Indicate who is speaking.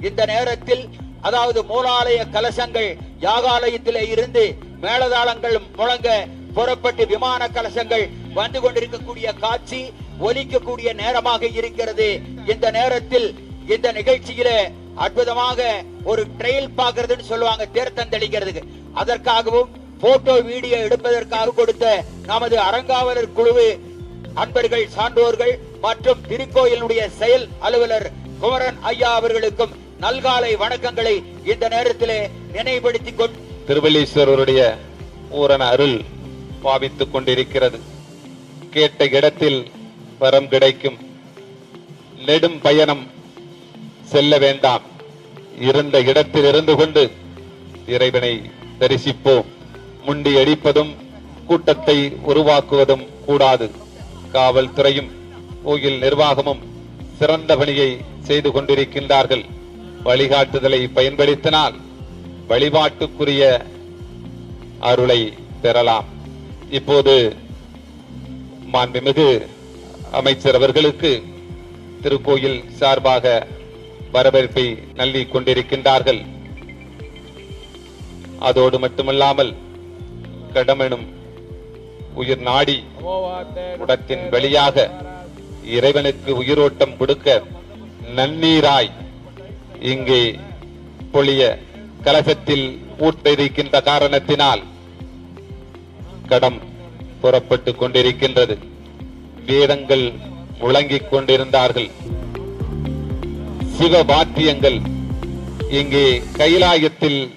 Speaker 1: இந்த நேரத்தில் அதாவது மூலாலய கலசங்கள் யாகாலயத்திலே இருந்து மேலதாளங்கள் முழங்க புறப்பட்டு விமான கலசங்கள் வந்து கொண்டிருக்கக்கூடிய காட்சி ஒலிக்கக்கூடிய நேரமாக இருக்கிறது. இந்த நேரத்தில் இந்த நிகழ்ச்சியில அற்புதமாக ஒரு ட்ரெயில் பார்க்கறதுன்னு சொல்லுவாங்க தேர்த்தந்தளிக்கிறதுக்கு அதற்காகவும் போட்டோ வீடியோ எடுப்பதற்காக கொடுத்த நமது அறங்காவலர் குழு அன்பர்கள் சான்றோர்கள் மற்றும் திருக்கோயிலுடைய செயல் அலுவலர் குமரன் ஐயா அவர்களுக்கும் நல்காலை வணக்கங்களை இந்த நேரத்திலே நினைவுபடுத்திக் கொண்டு
Speaker 2: திருவள்ளீஸ்வரருடைய பூரண அருள் பாவித்துக் கொண்டிருக்கிறது. கேட்ட இடத்தில் வரம் கிடைக்கும். நெடும் பயணம் செல்ல வேண்டாம். இருந்த இடத்தில் இருந்து கொண்டு இறைவனை தரிசிப்போம். முண்டி அடிப்பதும் கூட்டத்தை உருவாக்குவதும் கூடாது. காவல்துறையும் கோயில் நிர்வாகமும் சிறந்த பணியை செய்து கொண்டிருக்கின்றார்கள். வழிகாட்டுதலை பயன்படுத்தினால் வழிபாட்டுக்குரிய அருளை பெறலாம். இப்போது மாண்புமிகு அமைச்சர் அவர்களுக்கு திருக்கோயில் சார்பாக வரவேற்பை நல்கி கொண்டிருக்கின்றார்கள். அதோடு மட்டுமல்லாமல் கடமெனும் உயிர் நாடி குடத்தின் வழியாக இறைவனுக்கு உயிரோட்டம் கொடுக்க நன்னீராய் இங்கே பொழிய கலசத்தில் ஊற்றிருக்கின்ற காரணத்தினால் கடம் புறப்பட்டு கொண்டிருக்கின்றது. வேதங்கள் முழங்கிக் கொண்டிருந்தார்கள். சிவ வாத்தியங்கள் இங்கே கைலாயத்தில்